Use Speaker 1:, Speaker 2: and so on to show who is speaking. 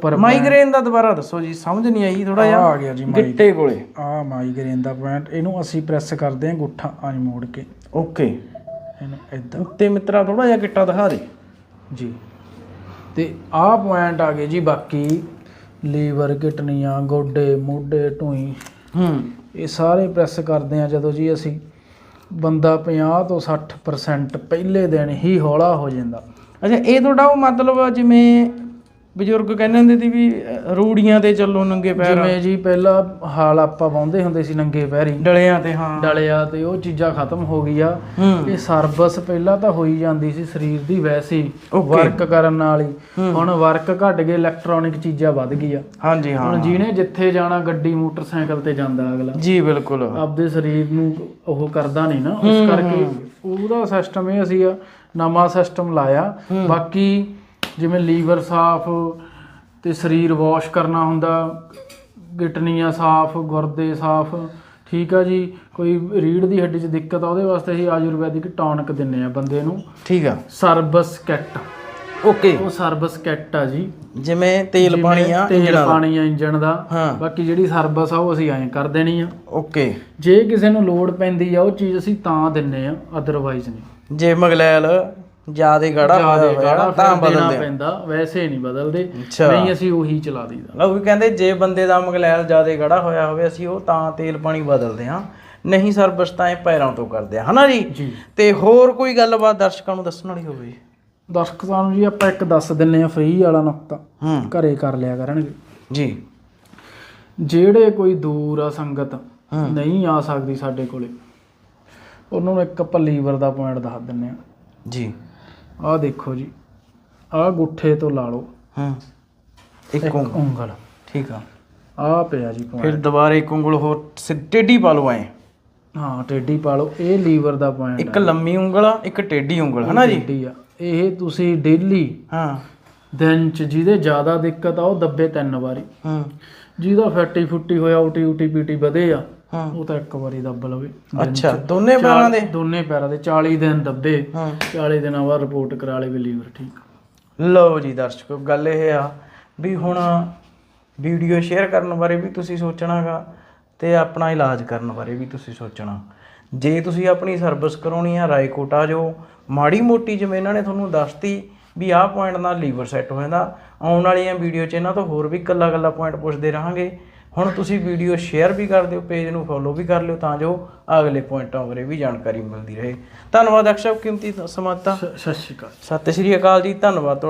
Speaker 1: Proper
Speaker 2: migraine ਦਾ ਦੁਬਾਰਾ ਦੱਸੋ ਜੀ ਸਮਝ ਨਹੀਂ ਆਈ ਥੋੜਾ
Speaker 1: ਆ
Speaker 2: ਜਿਹਾ।
Speaker 1: ਆ ਗਿਆ ਜੀ
Speaker 2: ਗਿੱਟੇ ਕੋਲੇ।
Speaker 1: ਆ ਮਾਈਗ੍ਰੇਨ ਦਾ ਪੁਆਇੰਟ ਇਹਨੂੰ ਅਸੀਂ ਪ੍ਰੈਸ ਕਰਦੇ ਹਾਂ ਗੁੱਠਾ ਆਈ ਮੋੜ ਕੇ।
Speaker 2: ਓਕੇ
Speaker 1: ਇਹਨੂੰ ਇਦਾਂ
Speaker 2: ਉੱਤੇ ਮਿੱਤਰਾ ਥੋੜਾ ਜਿਹਾ ਗਿੱਟਾ ਦਿਖਾ ਦੇ।
Speaker 1: ਜੀ। ਤੇ ਆਹ ਪੁਆਇੰਟ ਆ ਗਏ ਜੀ ਬਾਕੀ ਲੀਵਰ ਕਿਡਨੀਆਂ ਗੋਡੇ ਮੋਢੇ ਢੂਈ
Speaker 2: ਹੂੰ।
Speaker 1: ਇਹ ਸਾਰੇ ਪ੍ਰੈਸ ਕਰਦੇ ਆ ਜਦੋਂ ਜੀ ਅਸੀਂ ਬੰਦਾ 50 ਤੋਂ 60% ਪਹਿਲੇ ਦਿਨ ਹੀ ਹੌਲਾ ਹੋ ਜਾਂਦਾ।
Speaker 2: ਅੱਛਾ ਇਹ ਤੁਹਾਡਾ ਉਹ ਮਤਲਬ ਜਿਵੇਂ ਬਜ਼ੁਰਗ ਕਹਿੰਦੇ ਹੁੰਦੇ ਸੀ ਵੀ ਰੂੜੀਆਂ ਤੇ ਚੱਲੋ ਨੰਗੇ ਪੈਰ।
Speaker 1: ਜਿਵੇਂ ਜੀ ਪਹਿਲਾਂ ਹਾਲ ਆਪਾਂ ਵਾਉਂਦੇ ਹੁੰਦੇ ਸੀ ਨੰਗੇ ਪੈਰੀ।
Speaker 2: ਡਲਿਆਂ ਤੇ ਹਾਂ।
Speaker 1: ਡਲਿਆ ਤੇ ਉਹ ਚੀਜ਼ਾਂ ਖਤਮ ਹੋ ਗਈਆਂ।
Speaker 2: ਹੂੰ।
Speaker 1: ਇਹ ਸਰਵਿਸ ਪਹਿਲਾਂ ਤਾਂ ਹੋਈ ਜਾਂਦੀ ਸੀ ਸਰੀਰ ਦੀ ਵੈਸੇ
Speaker 2: Okay.
Speaker 1: ਵਰਕ ਕਰਨ ਨਾਲ ਹੀ। ਹੁਣ ਵਰਕ ਘਟ ਗਏ ਇਲੈਕਟ੍ਰੋਨਿਕ ਚੀਜ਼ਾਂ ਵੱਧ ਗਈਆਂ।
Speaker 2: ਹਾਂਜੀ ਹਾਂ।
Speaker 1: ਹੁਣ ਜਿਹਨੇ ਜਿੱਥੇ ਜਾਣਾ ਗੱਡੀ ਮੋਟਰਸਾਈਕਲ ਤੇ ਜਾਂਦਾ ਅਗਲਾ।
Speaker 2: ਜੀ ਬਿਲਕੁਲ।
Speaker 1: ਆਪਦੇ ਸਰੀਰ ਨੂੰ ਉਹ ਕਰਦਾ ਨਹੀਂ ਨਾ। ਉਸ ਕਰਕੇ ਉਹਦਾ ਸਿਸਟਮ ਇਹ ਅਸੀਂ ਆ ਨਵਾਂ ਸਿਸਟਮ ਲਾਇਆ। ਬਾਕੀ ਜਿਵੇਂ ਲੀਵਰ ਸਾਫ਼ ਤੇ ਸਰੀਰ ਵਾਸ਼ ਕਰਨਾ ਹੁੰਦਾ ਗਿਟਨੀਆਂ ਸਾਫ਼ ਗੁਰਦੇ ਸਾਫ਼ ਠੀਕ ਆ ਜੀ। ਕੋਈ ਰੀੜ ਦੀ ਹੱਡੀ 'ਚ ਦਿੱਕਤ ਆ ਉਹਦੇ ਵਾਸਤੇ ਅਸੀਂ ਆਯੁਰਵੈਦਿਕ ਟੌਨਿਕ ਦਿੰਨੇ ਆ ਬੰਦੇ ਨੂੰ।
Speaker 2: ਠੀਕ ਆ।
Speaker 1: ਸਰਬਸ ਕਿੱਟ।
Speaker 2: ਓਕੇ।
Speaker 1: ਉਹ ਸਰਬਸ ਕਿੱਟ ਆ ਜੀ।
Speaker 2: ਜਿਵੇਂ ਤੇਲ ਪਾਣੀ ਆ
Speaker 1: ਤੇਲ ਪਾਣੀ ਆ ਇੰਜਣ ਦਾ। ਬਾਕੀ ਜਿਹੜੀ ਸਰਬਸ ਆ ਉਹ ਅਸੀਂ ਐਂ ਕਰ ਦੇਣੀ ਆ।
Speaker 2: ਓਕੇ।
Speaker 1: ਜੇ ਕਿਸੇ ਨੂੰ ਲੋੜ ਪੈਂਦੀ ਆ ਉਹ ਚੀਜ਼ ਅਸੀਂ ਤਾਂ ਦਿੰਨੇ ਆ ਅਦਰਵਾਈਜ਼ ਨਹੀਂ।
Speaker 2: ਜੇ ਮਗਲੈਲ ਜਿਆਦੇ ਗਾੜਾ
Speaker 1: ਜ਼ਿਆਦੇ
Speaker 2: ਹੋਇਆ
Speaker 1: ਗਾੜਾ
Speaker 2: ਤਾਂ ਆ।
Speaker 1: ਪੈਂਦਾ ਵੈਸੇ ਨਹੀਂ ਬਦਲਦੇ ਨਹੀਂ ਅਸੀਂ ਉਹੀ ਚਲਾ ਦਈਦਾ।
Speaker 2: ਲਓ ਵੀ ਕਹਿੰਦੇ ਜੇ ਬੰਦੇ ਦਾ ਮਗਲੈਲ ਜਿਆਦੇ ਗਾੜਾ ਹੋਇਆ ਹੋਵੇ ਅਸੀਂ ਉਹ ਤਾਂ ਤੇਲ ਪਾਣੀ ਬਦਲਦੇ ਹਾਂ। ਨਹੀਂ ਸਰਵਿਸ ਤਾਂ ਇਹ ਪੈਰਾਂ ਤੋਂ ਕਰਦੇ ਆ। ਹਨਾ ਜੀ? ਤੇ ਹੋਰ ਕੋਈ ਗੱਲਬਾਤ ਦਰਸ਼ਕਾਂ ਨੂੰ ਦੱਸਣ ਵਾਲੀ ਹੋਵੇ?
Speaker 1: ਦਰਸ਼ਕਾਂ ਨੂੰ ਜੀ ਆਪਾਂ ਇੱਕ ਦੱਸ ਦਿੰਨੇ ਆ ਫ੍ਰੀ ਵਾਲਾ ਨੁਕਤਾ। ਘਰੇ ਕਰ ਲਿਆ ਕਰਨਗੇ।
Speaker 2: ਜੀ।
Speaker 1: ਜਿਹੜੇ ਕੋਈ ਦੂਰ ਆ ਸੰਗਤ ਨਹੀਂ ਆ ਸਕਦੀ ਸਾਡੇ ਕੋਲੇ ਉਹਨਾਂ ਨੂੰ ਇੱਕ ਆਪਾਂ ਲੀਵਰ ਦਾ ਪੁਆਇੰਟ ਦੱਸ ਦਿੰਨੇ ਆ।
Speaker 2: ਜੀ।
Speaker 1: ਆਹ ਦੇਖੋ ਜੀ ਆਹ ਗੁੱਠੇ ਤੋਂ ਲਾ ਲਓ।
Speaker 2: ਹੂੰ ਇੱਕ
Speaker 1: ਇੱਕ
Speaker 2: ਉਂਗਲ।
Speaker 1: ਉਂਗਲ।
Speaker 2: ਠੀਕ ਆ।
Speaker 1: ਆਹ ਪਿਆ ਜੀ ਪੁਆਇੰਟ।
Speaker 2: ਫਿਰ ਦੁਬਾਰੇ ਇੱਕ ਉਂਗਲ ਹੋਰ ਸਿ- ਟੇਢੀ ਪਾ ਲਓ ਐ।
Speaker 1: ਹਾਂ ਟੇਢੀ ਪਾ ਲਓ। ਇਹ ਲੀਵਰ ਦਾ ਪੁਆਇੰਟ
Speaker 2: ਇੱਕ ਲੰਮੀ ਉਂਗਲ ਆ ਇੱਕ ਟੇਢੀ ਉਂਗਲ ਹਨਾ ਜੀ?
Speaker 1: ਟੇਢੀ ਆ। ਇਹ ਤੁਸੀਂ ਡੇਲੀ
Speaker 2: ਹਾਂ।
Speaker 1: ਦਿਨ ਚ ਜਿਹਦੇ ਜ਼ਿਆਦਾ ਦਿੱਕਤ ਆ ਉਹ ਦੱਬੇ ਤਿੰਨ ਵਾਰੀ।
Speaker 2: ਹੂੰ।
Speaker 1: ਜਿਹਦਾ ਫੈਟੀ ਫੁੱਟੀ ਹੋਇਆ ਉਟੀ ਉਟੀ ਪੀਟੀ ਵਧੇ ਆ
Speaker 2: ਹਾਂ।
Speaker 1: ਉਹ ਤਾਂ ਇੱਕ ਵਾਰੀ ਦੱਬ ਲਵੇ।
Speaker 2: ਅੱਛਾ ਦੋਨੇ ਪੈਰਾਂ ਦੇ?
Speaker 1: ਦੋਨੇ ਪੈਰਾਂ ਦੇ 40 ਦਿਨ ਦੱਬੇ
Speaker 2: ਹਾਂ।
Speaker 1: 40 ਦਿਨਾਂ ਬਾਅਦ ਰਿਪੋਰਟ ਕਰਾ ਲਵੇ ਲੀਵਰ ਠੀਕ
Speaker 2: ਲਓ ਜੀ ਦਰਸ਼ਕੋ ਗੱਲ ਇਹ ਆ ਵੀ ਹੁਣ ਵੀਡੀਓ ਸ਼ੇਅਰ ਕਰਨ ਬਾਰੇ ਵੀ ਤੁਸੀਂ ਸੋਚਣਾਗਾ ਤੇ ਆਪਣਾ ਇਲਾਜ ਕਰਨ ਬਾਰੇ ਵੀ ਤੁਸੀਂ ਸੋਚਣਾ। ਜੇ ਤੁਸੀਂ ਆਪਣੀ ਸਰਵਿਸ ਕਰਾਉਣੀ ਆ ਰਾਏਕੋਟ ਆ ਜਾਓ। ਮਾੜੀ ਮੋਟੀ ਜਿਵੇਂ ਇਹਨਾਂ ਨੇ ਤੁਹਾਨੂੰ ਦੱਸਤੀ ਵੀ ਆਹ ਪੁਆਇੰਟ ਨਾਲ ਲੀਵਰ ਸੈੱਟ ਹੋ ਜਾਂਦਾ। ਆਉਣ ਵਾਲੀਆਂ ਵੀਡੀਓ 'ਚ ਇਹਨਾਂ ਤੋਂ ਹੋਰ ਵੀ ਕੱਲਾ ਕੱਲਾ ਪੁਆਇੰਟ ਪੁੱਛਦੇ ਰਹਾਂਗੇ। ਹੁਣ ਤੁਸੀਂ ਵੀਡੀਓ ਸ਼ੇਅਰ ਵੀ ਕਰ ਦਿਓ ਪੇਜ ਨੂੰ ਫੋਲੋ ਵੀ ਕਰ ਲਿਓ ਤਾਂ ਜੋ ਅਗਲੇ ਪੁਆਇੰਟਾਂ ਬਾਰੇ ਵੀ ਜਾਣਕਾਰੀ ਮਿਲਦੀ ਰਹੇ। ਧੰਨਵਾਦ ਅਕਸ਼ਵ ਕੀਮਤੀ ਸਮਾਂ ਦਿੱਤਾ।
Speaker 1: ਸਤਿ ਸ਼੍ਰੀ ਅਕਾਲ।
Speaker 2: ਸਤਿ ਸ਼੍ਰੀ ਅਕਾਲ ਜੀ ਧੰਨਵਾਦ ਤੁਹਾਡਾ।